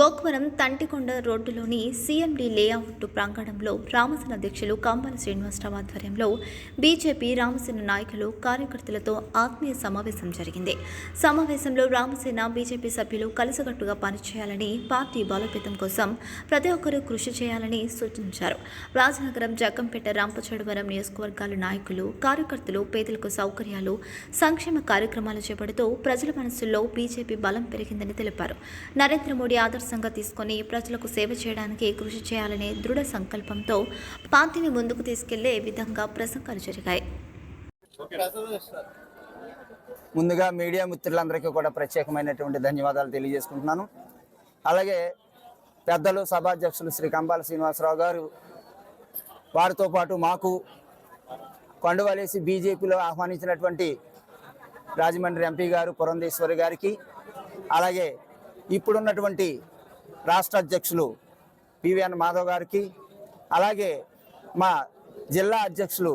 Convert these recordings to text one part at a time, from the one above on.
గోకవరం తంటికొండ రోడ్డులోని CMD layout ప్రాంగణంలో రామసేన అధ్యక్షులు కంబాల శ్రీనివాసరావు ఆధ్వర్యంలో బీజేపీ రామసేన నాయకులు కార్యకర్తలతో ఆత్మీయ సమావేశం జరిగింది. సమావేశంలో రామసేన బీజేపీ సభ్యులు కలిసికట్టుగా పనిచేయాలని పార్టీ బలోపేతం కోసం ప్రతి ఒక్కరూ కృషి చేయాలని సూచించారు. రాజనగరం జగ్గంపేట రాంపచోడవరం నియోజకవర్గాల నాయకులు కార్యకర్తలు పేదలకు సౌకర్యాలు సంక్షేమ కార్యక్రమాలు చేపడుతూ ప్రజల మనసుల్లో బీజేపీ బలం పెరిగిందని తెలిపారు. నరేంద్ర మోడీ ఆదర్శ ఆదర్శంగా తీసుకొని ప్రజలకు సేవ చేయడానికి కృషి చేయాలనే దృఢ సంకల్పంతో పార్టీని ముందుకు తీసుకెళ్ళే విధంగా ప్రసంగాలు జరిగాయి. ముందుగా మీడియా మిత్రులందరికీ కూడా ప్రత్యేకమైనటువంటి ధన్యవాదాలు తెలియజేసుకుంటున్నాను. అలాగే పెద్దలు సభాధ్యక్షులు శ్రీ కంబాల శ్రీనివాసరావు గారు వారితో పాటు మాకు కొండవలేసి బీజేపీలో ఆహ్వానించినటువంటి రాజమండ్రి ఎంపీ గారు పురంధేశ్వరి గారికి అలాగే ఇప్పుడున్నటువంటి రాష్ట్ర అధ్యక్షులు పివిఎన్ మాధవ్ గారికి అలాగే మా జిల్లా అధ్యక్షులు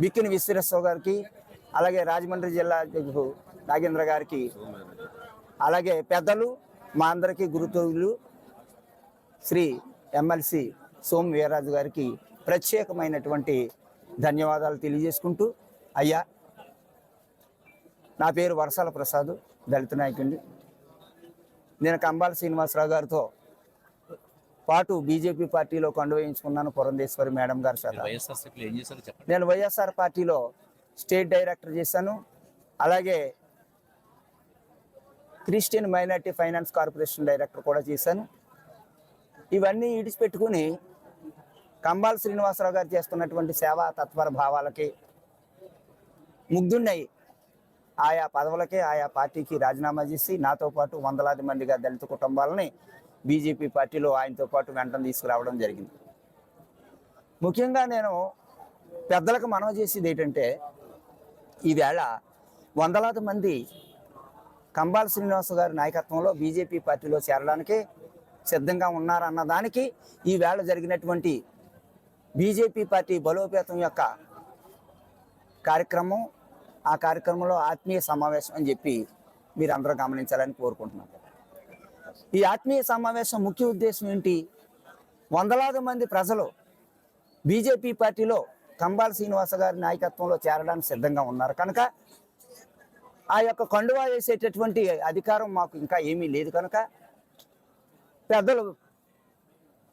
బిక్కిని విశ్వేశ్వరరావు గారికి అలాగే రాజమండ్రి జిల్లా అధ్యక్షుడు నాగేంద్ర గారికి అలాగే పెద్దలు మా అందరికీ గురుతులు శ్రీ ఎమ్మెల్సి సోమ్ వీరరాజు గారికి ప్రత్యేకమైనటువంటి ధన్యవాదాలు తెలియజేసుకుంటూ అయ్యా నా పేరు వరసాల ప్రసాద్ దళిత నాయకుడిని. నేను కంబాల శ్రీనివాసరావు గారితో పాటు బీజేపీ పార్టీలో కొండ వేయించుకున్నాను పురంధేశ్వరి మేడం గారి చేత. నేను వైఎస్ఆర్ పార్టీలో స్టేట్ డైరెక్టర్ చేశాను. అలాగే Christian minority finance corporation director కూడా చేశాను. ఇవన్నీ ఇడిచిపెట్టుకుని కంబాల శ్రీనివాసరావు గారు చేస్తున్నటువంటి సేవా తత్పర భావాలకి ముగ్ధున్నాయి. ఆయా పదవులకి ఆయా పార్టీకి రాజీనామా చేసి నాతో పాటు వందలాది మందిగా దళిత కుటుంబాలని బీజేపీ పార్టీలో ఆయనతో పాటు వెంటనే తీసుకురావడం జరిగింది. ముఖ్యంగా నేను పెద్దలకు మనవి చేసేది ఏంటంటే ఈవేళ వందలాది మంది కంబాల శ్రీనివాస గారి నాయకత్వంలో బీజేపీ పార్టీలో చేరడానికి సిద్ధంగా ఉన్నారన్న దానికి ఈవేళ జరిగినటువంటి బీజేపీ పార్టీ బలోపేతం యొక్క కార్యక్రమం ఆ కార్యక్రమంలో ఆత్మీయ సమావేశం అని చెప్పి మీరు అందరూ గమనించాలని కోరుకుంటున్నాను. ఈ ఆత్మీయ సమావేశం ముఖ్య ఉద్దేశం ఏంటి? వందలాది మంది ప్రజలు బీజేపీ పార్టీలో కంబాల శ్రీనివాస గారి నాయకత్వంలో చేరడానికి సిద్ధంగా ఉన్నారు. కనుక ఆ యొక్క కండువా వేసేటటువంటి అధికారం మాకు ఇంకా ఏమీ లేదు. కనుక పెద్దలు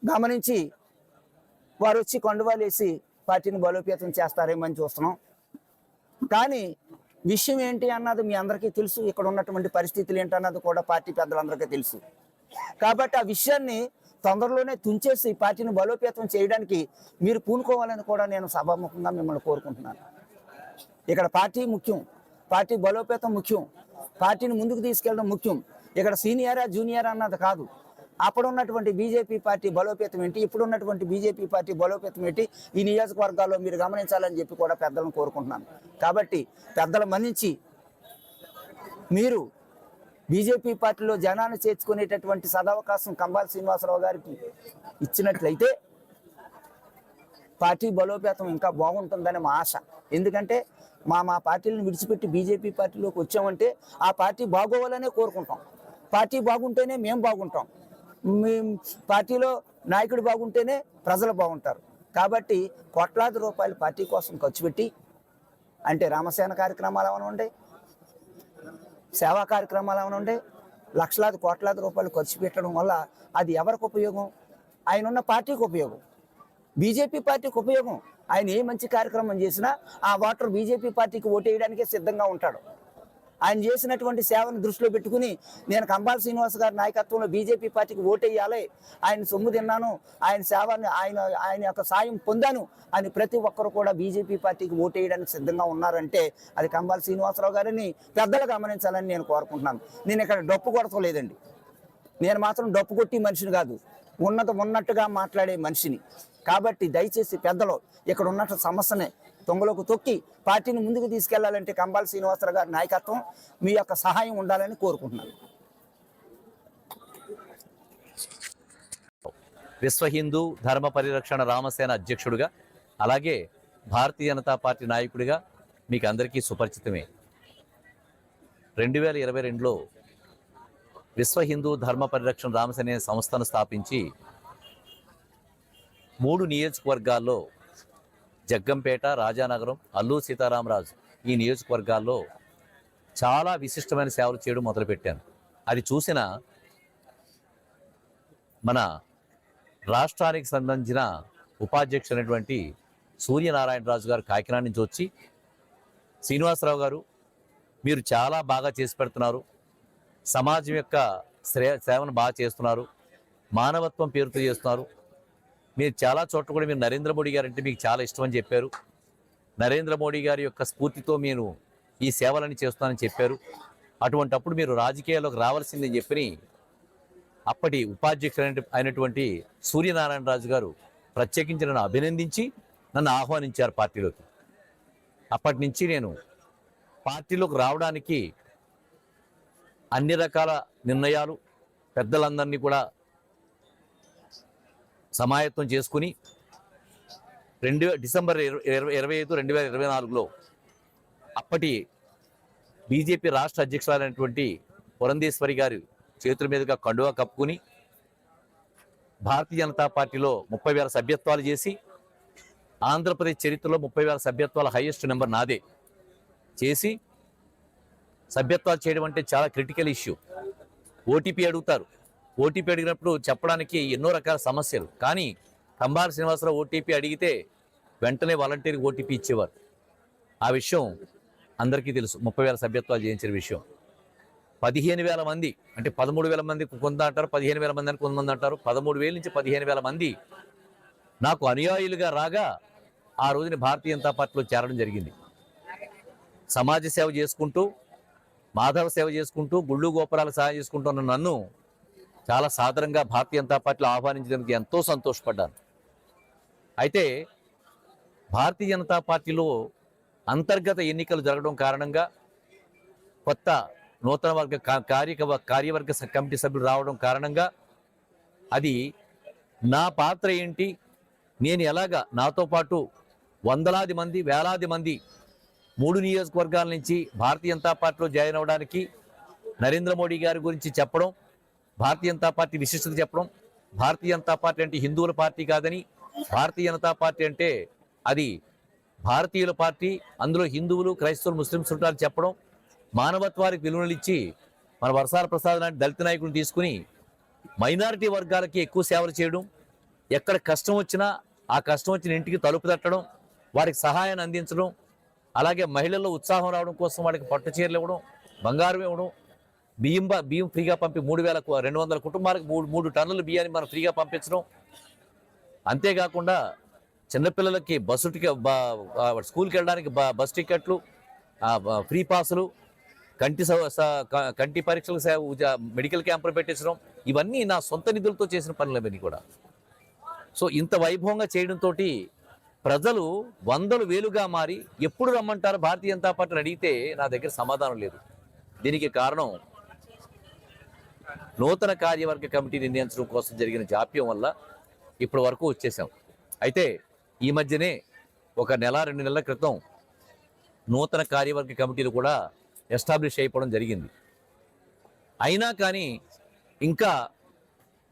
గమనించి వారు వచ్చి కండువాలు వేసి పార్టీని బలోపేతం చేస్తారేమని చూస్తున్నాం. కానీ విషయం ఏంటి అన్నది మీ అందరికీ తెలుసు. ఇక్కడ ఉన్నటువంటి పరిస్థితులు ఏంటన్నది కూడా పార్టీ పెద్దలందరికీ తెలుసు. కాబట్టి ఆ విషయాన్ని తొందరలోనే తుంచేసి పార్టీని బలోపేతం చేయడానికి మీరు పూనుకోవాలని కూడా నేను సభాముఖంగా మిమ్మల్ని కోరుకుంటున్నాను. ఇక్కడ పార్టీ ముఖ్యం పార్టీ బలోపేతం ముఖ్యం పార్టీని ముందుకు తీసుకెళ్ళడం ముఖ్యం. ఇక్కడ సీనియరా జూనియర్ అన్నది కాదు. అప్పుడు ఉన్నటువంటి బీజేపీ పార్టీ బలోపేతం ఏంటి? ఇప్పుడు ఉన్నటువంటి బీజేపీ పార్టీ బలోపేతం ఏంటి? ఈ నియోజకవర్గాల్లో మీరు గమనించాలని చెప్పి కూడా పెద్దలను కోరుకుంటున్నాను. కాబట్టి పెద్దల మన్నించి మీరు బీజేపీ పార్టీలో జనాన్ని చేర్చుకునేటటువంటి సదవకాశం కంబాల శ్రీనివాసరావు గారికి ఇచ్చినట్లయితే పార్టీ బలోపేతం ఇంకా బాగుంటుందని మా ఆశ. ఎందుకంటే మా మా పార్టీలను విడిచిపెట్టి బీజేపీ పార్టీలోకి వచ్చామంటే ఆ పార్టీ బాగోవాలనే కోరుకుంటాం. పార్టీ బాగుంటేనే మేము బాగుంటాం. మేము పార్టీలో నాయకుడు బాగుంటేనే ప్రజలు బాగుంటారు. కాబట్టి కోట్లాది రూపాయలు పార్టీ కోసం ఖర్చు పెట్టి అంటే రామసేన కార్యక్రమాలు ఏమైనా ఉండే? సేవా కార్యక్రమాలు ఏమైనా ఉండే? లక్షలాది కోట్లాది రూపాయలు ఖర్చు పెట్టడం వల్ల అది ఎవరికి ఉపయోగం? ఆయన ఉన్న పార్టీకి ఉపయోగం. బీజేపీ పార్టీకి ఉపయోగం. ఆయన ఏ మంచి కార్యక్రమం చేసినా ఆ ఓటర్ బీజేపీ పార్టీకి ఓటేయడానికే సిద్ధంగా ఉంటాడు. ఆయన చేసినటువంటి సేవను దృష్టిలో పెట్టుకుని నేను కంబాల శ్రీనివాస్ గారి నాయకత్వంలో బీజేపీ పార్టీకి ఓటేయాలి. ఆయన సొమ్ము తిన్నాను ఆయన సేవని ఆయన ఆయన యొక్క సాయం పొందాను అని ప్రతి ఒక్కరు కూడా బీజేపీ పార్టీకి ఓటేయడానికి సిద్ధంగా ఉన్నారంటే అది కంబాల శ్రీనివాసరావు గారిని పెద్దలు గమనించాలని నేను కోరుకుంటున్నాను. నేను ఇక్కడ డప్పు కొడతలేదండి. నేను మాత్రం డప్పు కొట్టి మనిషిని కాదు. ఉన్నత ఉన్నట్టుగా మాట్లాడే మనిషిని. కాబట్టి దయచేసి పెద్దలు ఇక్కడ ఉన్నట్టు సమస్యనే తొంగలోకి తొక్కి పార్టీని ముందుకు తీసుకెళ్ళాలంటే కంబాల శ్రీనివాసరావు గారి నాయకత్వం మీ యొక్క సహాయం ఉండాలని కోరుకుంటున్నాను. విశ్వ హిందూ ధర్మ పరిరక్షణ రామసేన అధ్యక్షుడిగా అలాగే భారతీయ జనతా పార్టీ నాయకుడిగా మీకు అందరికీ సుపరిచితమే. రెండు వేల ఇరవై రెండులో విశ్వ హిందూ ధర్మ పరిరక్షణ రామసేన సంస్థను స్థాపించి మూడు నియోజకవర్గాల్లో జగ్గంపేట రాజానగరం అల్లూరు సీతారామరాజు ఈ నియోజకవర్గాల్లో చాలా విశిష్టమైన సేవలు చేయడం మొదలుపెట్టాను అది చూసిన మన రాష్ట్రానికి సంబంధించిన ఉపాధ్యక్షుడైనటువంటి సూర్యనారాయణరాజు గారు కాకినాడ నుంచి వచ్చి శ్రీనివాసరావు గారు మీరు చాలా బాగా చేసి పెడుతున్నారు. సమాజం యొక్క శ్రే సేవను బాగా చేస్తున్నారు. మానవత్వం పేరుతో చేస్తున్నారు. మీరు చాలా చోట్ల కూడా మీరు నరేంద్ర మోడీ గారు అంటే మీకు చాలా ఇష్టం అని చెప్పారు. నరేంద్ర మోడీ గారి యొక్క స్ఫూర్తితో మీరు ఈ సేవలని చేస్తానని చెప్పారు. అటువంటప్పుడు మీరు రాజకీయాల్లోకి రావాల్సిందని చెప్పి అప్పటి ఉపాధ్యక్షుడు అయినటువంటి సూర్యనారాయణ రాజు గారు ప్రత్యేకించి నన్ను అభినందించి నన్ను ఆహ్వానించారు పార్టీలోకి. అప్పటి నుంచి నేను పార్టీలోకి రావడానికి అన్ని రకాల నిర్ణయాలు పెద్దలందరినీ కూడా సమాయత్తం చేసుకుని రెండు డిసెంబర్ ఇరవై ఇరవై ఇరవై ఐదు రెండు వేల ఇరవై నాలుగులో అప్పటి బీజేపీ రాష్ట్ర అధ్యక్షురాలైనటువంటి పురంధేశ్వరి గారి చేతుల మీదుగా కండువా కప్పుకుని భారతీయ జనతా పార్టీలో ముప్పై వేల సభ్యత్వాలు చేసి ఆంధ్రప్రదేశ్ చరిత్రలో ముప్పై వేల సభ్యత్వాల హైయెస్ట్ నెంబర్ నాదే చేసి సభ్యత్వాలు చేయడం అంటే చాలా క్రిటికల్ ఇష్యూ. ఓటీపీ అడుగుతారు. ఓటీపీ అడిగినప్పుడు చెప్పడానికి ఎన్నో రకాల సమస్యలు. కానీ కంబార శ్రీనివాసరావు ఓటీపీ అడిగితే వెంటనే వాలంటీర్కి ఓటీపీ ఇచ్చేవారు. ఆ విషయం అందరికీ తెలుసు. ముప్పై వేల సభ్యత్వాలు చేయించిన విషయం. పదిహేను వేల మంది అంటే పదమూడు వేల మంది కొంత అంటారు పదిహేను వేల మంది అని కొంతమంది అంటారు. పదమూడు వేల నుంచి పదిహేను వేల మంది నాకు అనుయాయులుగా రాగా ఆ రోజున భారతీయ జనతా పార్టీలో చేరడం జరిగింది. సమాజ సేవ చేసుకుంటూ మాధవ సేవ చేసుకుంటూ గుళ్ళు గోపురాలు సహాయం చేసుకుంటున్న నన్ను చాలా సాధారణంగా భారతీయ జనతా పార్టీలో ఆహ్వానించడానికి ఎంతో సంతోషపడ్డాను. అయితే భారతీయ జనతా పార్టీలో అంతర్గత ఎన్నికలు జరగడం కారణంగా కొత్త నూతన వర్గ కార్యక కార్యవర్గ కమిటీ సభ్యులు రావడం కారణంగా అది నా పాత్ర ఏంటి? నేను ఎలాగా నాతో పాటు వందలాది మంది వేలాది మంది మూడు నియోజకవర్గాల నుంచి భారతీయ జనతా పార్టీలో జాయిన్ అవ్వడానికి నరేంద్ర మోడీ గారి గురించి చెప్పడం భారతీయ జనతా పార్టీ విశిష్టత చెప్పడం భారతీయ జనతా పార్టీ అంటే హిందువుల పార్టీ కాదని భారతీయ జనతా పార్టీ అంటే అది భారతీయుల పార్టీ అందులో హిందువులు క్రైస్తవులు ముస్లింస్ ఉంటారు చెప్పడం మానవత్వానికి విలువలు ఇచ్చి మన వరసాల ప్రసాద్ లాంటి దళిత నాయకులను తీసుకుని మైనారిటీ వర్గాలకి ఎక్కువ సేవలు చేయడం ఎక్కడ కష్టం వచ్చినా ఆ కష్టం వచ్చిన ఇంటికి తలుపు తట్టడం వారికి సహాయాన్ని అందించడం అలాగే మహిళల్లో ఉత్సాహం రావడం కోసం వాళ్ళకి పట్టు చీరలు ఇవ్వడం బంగారం ఇవ్వడం బియ్యం బియ్యం ఫ్రీగా పంపి మూడు వేల రెండు వందల కుటుంబాలకు మూడు మూడు టన్నుల బియ్యాన్ని మనం ఫ్రీగా పంపించడం. అంతేకాకుండా చిన్నపిల్లలకి బస్సు టికెట్ స్కూల్కి వెళ్ళడానికి బస్ టికెట్లు ఫ్రీ పాసులు కంటి స- కంటి పరీక్షలు మెడికల్ క్యాంపులు పెట్టించడం. ఇవన్నీ నా సొంత నిధులతో చేసిన పనులవన్నీ కూడా. సో ఇంత వైభవంగా చేయడంతో ప్రజలు వందలు వేలుగా మారి ఎప్పుడు రమ్మంటారు? భారతీయ జనతా పార్టీని అడిగితే నా దగ్గర సమాధానం లేదు. దీనికి కారణం నూతన కార్యవర్గ కమిటీ నిర్ణయించడం కోసం జరిగిన జాప్యం వల్ల ఇప్పటి వరకు వచ్చేసాం. అయితే ఈ మధ్యనే ఒక నెల రెండు నెలల క్రితం నూతన కార్యవర్గ కమిటీలు కూడా ఎస్టాబ్లిష్ అయిపోవడం జరిగింది. అయినా కానీ ఇంకా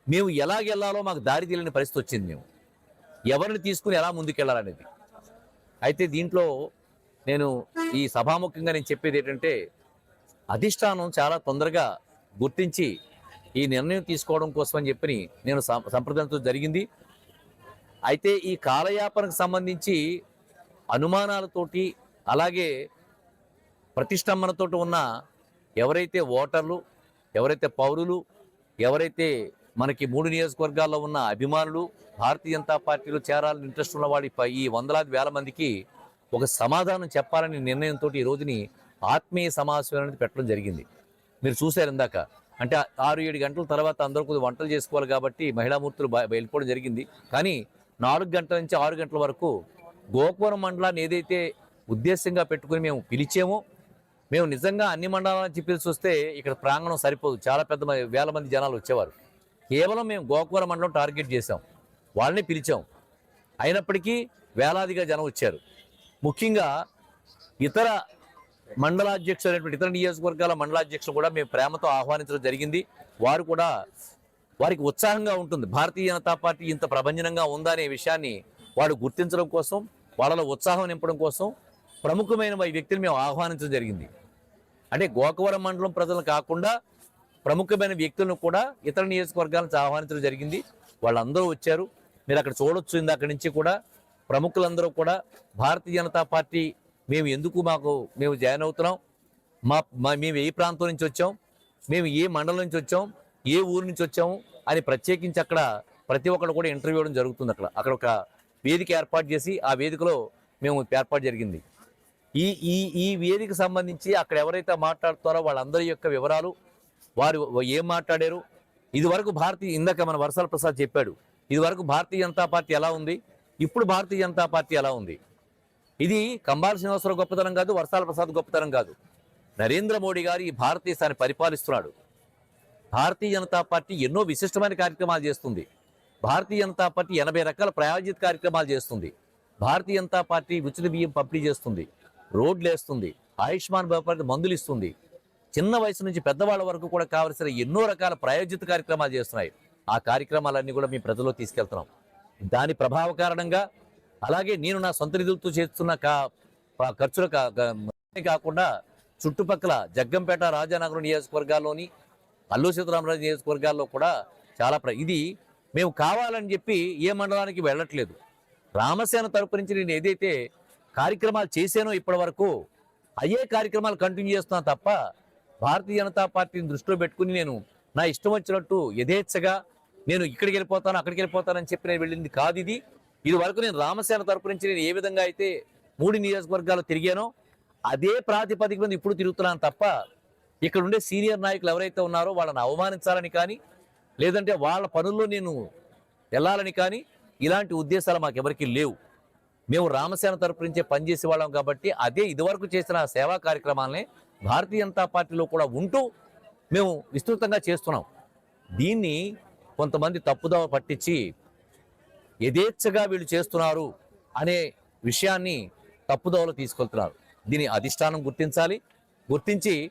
మేము ఎలాగెళ్ళాలో మాకు దారి తెలియని పరిస్థితి వచ్చింది మేము. ఎవరిని తీసుకుని ఎలా ముందుకెళ్ళాలనేది అయితే దీంట్లో నేను ఈ సభాముఖంగా నేను చెప్పేది ఏంటంటే అధిష్టానం చాలా తొందరగా గుర్తించి ఈ నిర్ణయం తీసుకోవడం కోసం అని చెప్పి నేను సం- సంప్రదించడం జరిగింది. అయితే ఈ కాలయాపనకు సంబంధించి అనుమానాలతోటి అలాగే ప్రతిష్టంభనతో ఉన్న ఎవరైతే ఓటర్లు ఎవరైతే పౌరులు ఎవరైతే మనకి మూడు నియోజకవర్గాల్లో ఉన్న అభిమానులు భారతీయ జనతా పార్టీలో చేరాలని ఇంట్రెస్ట్ ఉన్న వాడి పై- ఈ వందలాది వేల మందికి ఒక సమాధానం చెప్పాలని నిర్ణయంతో ఈ రోజుని ఆత్మీయ సమావేశం అనేది పెట్టడం జరిగింది. మీరు చూశారు ఇందాక. అంటే ఆరు ఏడు గంటల తర్వాత అందరూ కొద్దిగా వంటలు చేసుకోవాలి కాబట్టి మహిళామూర్తులు వెళ్ళిపోవడం జరిగింది. కానీ నాలుగు గంటల నుంచి ఆరు గంటల వరకు గోకువరం మండలాన్ని ఏదైతే ఉద్దేశంగా పెట్టుకుని మేము పిలిచామో మేము నిజంగా అన్ని మండలాలను చెప్పేసి చూస్తే ఇక్కడ ప్రాంగణం సరిపోదు. చాలా పెద్ద వేల మంది జనాలు వచ్చేవారు. కేవలం మేము గోకువరం మండలం టార్గెట్ చేసాం వాళ్ళని పిలిచాం. అయినప్పటికీ వేలాదిగా జనం వచ్చారు. ముఖ్యంగా ఇతర మండలాధ్యక్షులు అనేటువంటి ఇతర నియోజకవర్గాల మండలాధ్యక్షులు కూడా మేము ప్రేమతో ఆహ్వానించడం జరిగింది. వారు కూడా వారికి ఉత్సాహంగా ఉంటుంది. భారతీయ జనతా పార్టీ ఇంత ప్రభంజనంగా ఉందా అనే విషయాన్ని వాడు గుర్తించడం కోసం వాళ్ళలో ఉత్సాహం నింపడం కోసం ప్రముఖమైన ఈ వ్యక్తిని మేము ఆహ్వానించడం జరిగింది. అంటే గోకవరం మండలం ప్రజలు కాకుండా ప్రముఖమైన వ్యక్తులను కూడా ఇతర నియోజకవర్గాల నుంచి ఆహ్వానించడం జరిగింది. వాళ్ళందరూ వచ్చారు. మీరు అక్కడ చూడొచ్చు ఇందాక నుంచి కూడా ప్రముఖులందరూ కూడా భారతీయ జనతా పార్టీ మేము ఎందుకు మాకు మేము జాయిన్ అవుతున్నాం? మా మా మేము ఏ ప్రాంతం నుంచి వచ్చాం? మేము ఏ మండలం నుంచి వచ్చాం? ఏ ఊరు నుంచి వచ్చాము? అని ప్రత్యేకించి అక్కడ ప్రతి ఒక్కరు కూడా ఇంటర్వ్యూ ఇవ్వడం జరుగుతుంది అక్కడ. అక్కడ ఒక వేదిక ఏర్పాటు చేసి ఆ వేదికలో మేము ఏర్పాటు జరిగింది. ఈ ఈ ఈ వేదిక సంబంధించి అక్కడ ఎవరైతే మాట్లాడుతారో వాళ్ళందరి యొక్క వివరాలు వారు ఏం మాట్లాడారు? ఇదివరకు భారతీయ ఇందాక మన వరసాల ప్రసాద్ చెప్పాడు ఇదివరకు భారతీయ జనతా పార్టీ ఎలా ఉంది? ఇప్పుడు భారతీయ జనతా పార్టీ ఎలా ఉంది? ఇది కంబాల శ్రీనివాసరావు గొప్పతనం కాదు వర్షాల ప్రసాద్ గొప్పతనం కాదు. నరేంద్ర మోడీ గారు ఈ భారతదేశాన్ని పరిపాలిస్తున్నాడు. భారతీయ జనతా పార్టీ ఎన్నో విశిష్టమైన కార్యక్రమాలు చేస్తుంది. భారతీయ జనతా పార్టీ ఎనభై రకాల ప్రాయోజిత కార్యక్రమాలు చేస్తుంది. భారతీయ జనతా పార్టీ ఉచిత బియ్యం పంపిణీ చేస్తుంది. రోడ్లు వేస్తుంది. ఆయుష్మాన్ భారత్ మందులు ఇస్తుంది. చిన్న వయసు నుంచి పెద్దవాళ్ళ వరకు కూడా కావలసిన ఎన్నో రకాల ప్రాయోజిత కార్యక్రమాలు చేస్తున్నాయి. ఆ కార్యక్రమాలన్నీ కూడా మీ ప్రజల్లో తీసుకెళ్తున్నాం. దాని ప్రభావ కారణంగా అలాగే నేను నా సొంత నిధులతో చేస్తున్న కా ఖర్చుల కా- కాకుండా చుట్టుపక్కల జగ్గంపేట రాజానగరం నియోజకవర్గాల్లోని అల్లు సీతారామరాజు నియోజకవర్గాల్లో కూడా చాలా ప్ర ఇది మేము కావాలని చెప్పి ఏ మండలానికి వెళ్ళట్లేదు. రామసేన తరపు నుంచి నేను ఏదైతే కార్యక్రమాలు చేశానో ఇప్పటి వరకు అయ్యే కార్యక్రమాలు కంటిన్యూ చేస్తున్నా తప్ప భారతీయ జనతా పార్టీని దృష్టిలో పెట్టుకుని నేను నా ఇష్టం వచ్చినట్టు యథేచ్ఛగా నేను ఇక్కడికి వెళ్ళిపోతాను అక్కడికి వెళ్ళిపోతానని చెప్పి నేను వెళ్ళింది కాదు ఇది. ఇది వరకు నేను రామసేన తరపు నుంచి నేను ఏ విధంగా అయితే మూడు నియోజకవర్గాలు తిరిగానో అదే ప్రాతిపదిక మీద ఇప్పుడు తిరుగుతున్నాను తప్ప ఇక్కడ ఉండే సీనియర్ నాయకులు ఎవరైతే ఉన్నారో వాళ్ళని అవమానించాలని కానీ లేదంటే వాళ్ళ పనుల్లో నేను వెళ్ళాలని కానీ ఇలాంటి ఉద్దేశాలు మాకు లేవు. మేము రామసేన తరపు నుంచే పనిచేసే వాళ్ళం కాబట్టి అదే ఇదివరకు చేసిన సేవా కార్యక్రమాలనే భారతీయ జనతా పార్టీలో కూడా ఉంటూ మేము విస్తృతంగా చేస్తున్నాం. దీన్ని కొంతమంది తప్పుదోవ పట్టించి యథేచ్ఛగా వీళ్ళు చేస్తున్నారు అనే విషయాన్ని తప్పుదోవలు తీసుకెళ్తున్నారు. దీని అధిష్టానం గుర్తించాలి. గుర్తించి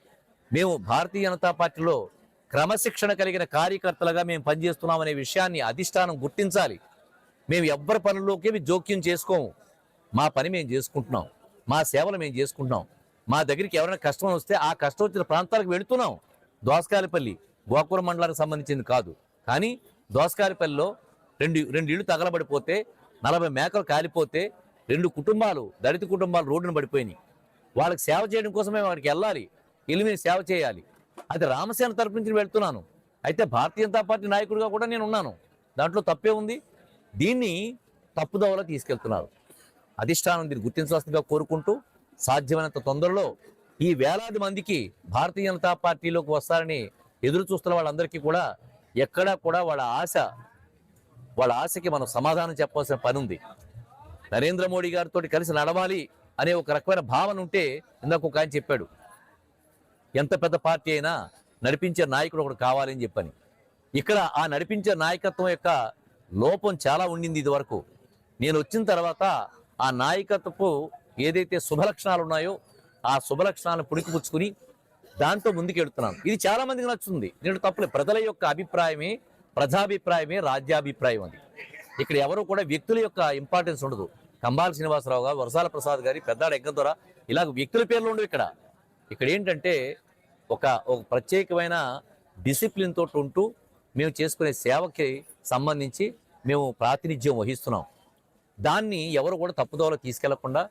మేము భారతీయ జనతా పార్టీలో క్రమశిక్షణ కలిగిన కార్యకర్తలుగా మేము పనిచేస్తున్నాం అనే విషయాన్ని అధిష్టానం గుర్తించాలి. మేము ఎవ్వరి పనుల్లోకి జోక్యం చేసుకోము. మా పని మేము చేసుకుంటున్నాం. మా సేవలు మేము చేసుకుంటున్నాం. మా దగ్గరికి ఎవరైనా కష్టం వస్తే ఆ కష్టం వచ్చిన ప్రాంతాలకు వెళుతున్నాం. దోసకాయలపల్లి గోకురం మండలానికి సంబంధించింది కాదు. కానీ దోసకాయలపల్లిలో రెండు రెండు ఇళ్ళు తగలబడిపోతే నలభై మేకలు కాలిపోతే రెండు కుటుంబాలు దళిత కుటుంబాలు రోడ్డున పడిపోయినాయి. వాళ్ళకి సేవ చేయడం కోసమే వాడికి వెళ్ళాలి. వెళ్ళి మేము సేవ చేయాలి. అది రామసేన తరపు నుంచి వెళ్తున్నాను. అయితే భారతీయ జనతా పార్టీ నాయకుడిగా కూడా నేను ఉన్నాను. దాంట్లో తప్పే ఉంది. దీన్ని తప్పుదోవలో తీసుకెళ్తున్నారు. అధిష్టానం దీన్ని గుర్తించవలసిందిగా కోరుకుంటూ సాధ్యమైనంత తొందరలో ఈ వేలాది మందికి భారతీయ జనతా పార్టీలోకి వస్తారని ఎదురు చూస్తున్న వాళ్ళందరికీ కూడా ఎక్కడా కూడా వాళ్ళ ఆశ వాళ్ళ ఆశకి మనం సమాధానం చెప్పాల్సిన పని ఉంది నరేంద్ర మోడీ గారితో కలిసి నడవాలి అనే ఒక రకమైన భావన ఉంటే ఇందాక ఒక ఆయన చెప్పాడు. ఎంత పెద్ద పార్టీ అయినా నడిపించే నాయకుడు ఒకడు కావాలని చెప్పని. ఇక్కడ ఆ నడిపించే నాయకత్వం యొక్క లోపం చాలా ఉండింది ఇది వరకు నేను వచ్చిన తర్వాత ఆ నాయకత్వపు ఏదైతే శుభలక్షణాలు ఉన్నాయో ఆ శుభలక్షణాలను పుణికిపుచ్చుకుని దాంతో ముందుకెళ్తున్నాను ఇది చాలామందికి నచ్చుతుంది. నేను తప్పులే ప్రజల యొక్క అభిప్రాయమే ప్రజాభిప్రాయమే రాజ్యాభిప్రాయం అది. ఇక్కడ ఎవరు కూడా వ్యక్తుల యొక్క ఇంపార్టెన్స్ ఉండదు. కంబాల శ్రీనివాసరావు గారు వరసాల ప్రసాద్ గారి పెద్దాడ ఎగ్గదొర ఇలా వ్యక్తుల పేర్లు ఉండవు ఇక్కడ. ఇక్కడ ఏంటంటే ఒక ఒక ప్రత్యేకమైన డిసిప్లిన్ తోటి ఉంటూ మేము చేసుకునే సేవకి సంబంధించి మేము ప్రాతినిధ్యం వహిస్తున్నాం. దాన్ని ఎవరు కూడా తప్పుదోవలో తీసుకెళ్ళకుండా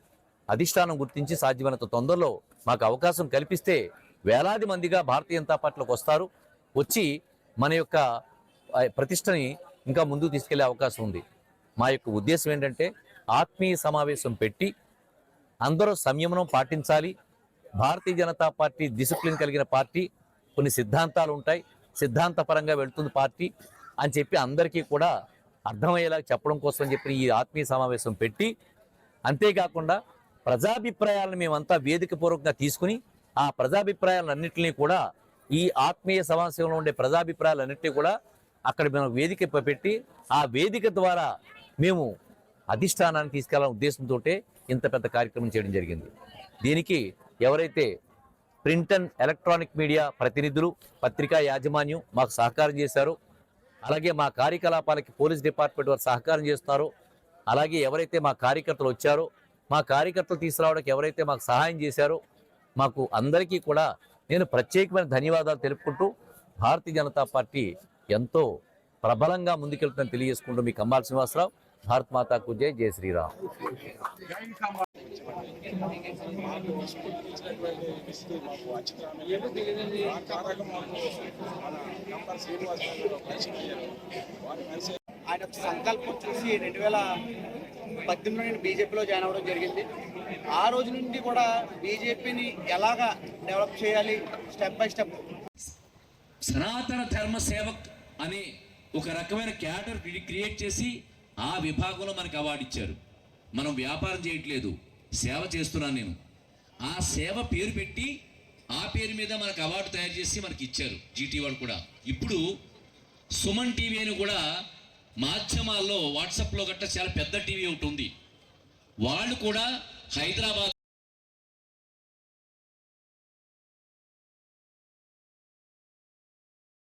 అధిష్టానం గుర్తించి సాధ్యమైనంత తొందరలో మాకు అవకాశం కల్పిస్తే వేలాది మందిగా భారతీయ జనతా పార్టీలోకి వస్తారు. వచ్చి మన యొక్క ప్రతిష్టని ఇంకా ముందుకు తీసుకెళ్ళే అవకాశం ఉంది. మా యొక్క ఉద్దేశం ఏంటంటే ఆత్మీయ సమావేశం పెట్టి అందరూ సంయమనం పాటించాలి. భారతీయ జనతా పార్టీ డిసిప్లిన్ కలిగిన పార్టీ. కొన్ని సిద్ధాంతాలు ఉంటాయి. సిద్ధాంతపరంగా వెళ్తుంది పార్టీ అని చెప్పి అందరికీ కూడా అర్థమయ్యేలా చెప్పడం కోసం చెప్పి ఈ ఆత్మీయ సమావేశం పెట్టి అంతేకాకుండా ప్రజాభిప్రాయాలను మేమంతా వేదిక పూర్వకంగా తీసుకుని ఆ ప్రజాభిప్రాయాలన్నింటినీ కూడా ఈ ఆత్మీయ సమావేశంలో ఉండే ప్రజాభిప్రాయాలన్నింటినీ కూడా అక్కడ మేము వేదిక పెట్టి ఆ వేదిక ద్వారా మేము అధిష్టానాన్ని తీసుకెళ్ళాలనే ఉద్దేశంతో ఇంత పెద్ద కార్యక్రమం చేయడం జరిగింది. దీనికి ఎవరైతే ప్రింట్ అండ్ ఎలక్ట్రానిక్ మీడియా ప్రతినిధులు పత్రికా యాజమాన్యం మాకు సహకారం చేశారు అలాగే మా కార్యకలాపాలకి పోలీస్ డిపార్ట్మెంట్ వారు సహకారం చేస్తున్నారు అలాగే ఎవరైతే మా కార్యకర్తలు వచ్చారో మా కార్యకర్తలు తీసుకురావడానికి ఎవరైతే మాకు సహాయం చేశారో మాకు అందరికీ కూడా నేను ప్రత్యేకమైన ధన్యవాదాలు తెలుపుకుంటూ భారతీయ జనతా పార్టీ ఎంతో ప్రబలంగా ముందుకెళ్తుందని తెలియజేసుకుంటూ మీ కంబాల శ్రీనివాసరావు భారత్ మాతాకు జై జై శ్రీరామ్. ఆయన సంకల్పం చూసి రెండు వేల పద్దెనిమిదిలో నేను బీజేపీలో జాయిన్ అవ్వడం జరిగింది. ఆ రోజు నుండి కూడా బీజేపీని ఎలాగా డెవలప్ చేయాలి స్టెప్ బై స్టెప్? సనాతన ధర్మ సేవక్ అనే ఒక రకమైన క్యాటర్ క్రియేట్ చేసి ఆ విభాగంలో మనకు అవార్డు ఇచ్చారు. మనం వ్యాపారం చేయట్లేదు. సేవ చేస్తున్నాను నేను. ఆ సేవ పేరు పెట్టి ఆ పేరు మీద మనకు అవార్డు తయారు చేసి మనకి ఇచ్చారు జీటీ వాళ్ళు కూడా. ఇప్పుడు సుమన్ టీవీ అని కూడా మాధ్యమాల్లో వాట్సాప్లో గట్ట చాలా పెద్ద టీవీ ఒకటి ఉంది. వాళ్ళు కూడా హైదరాబాద్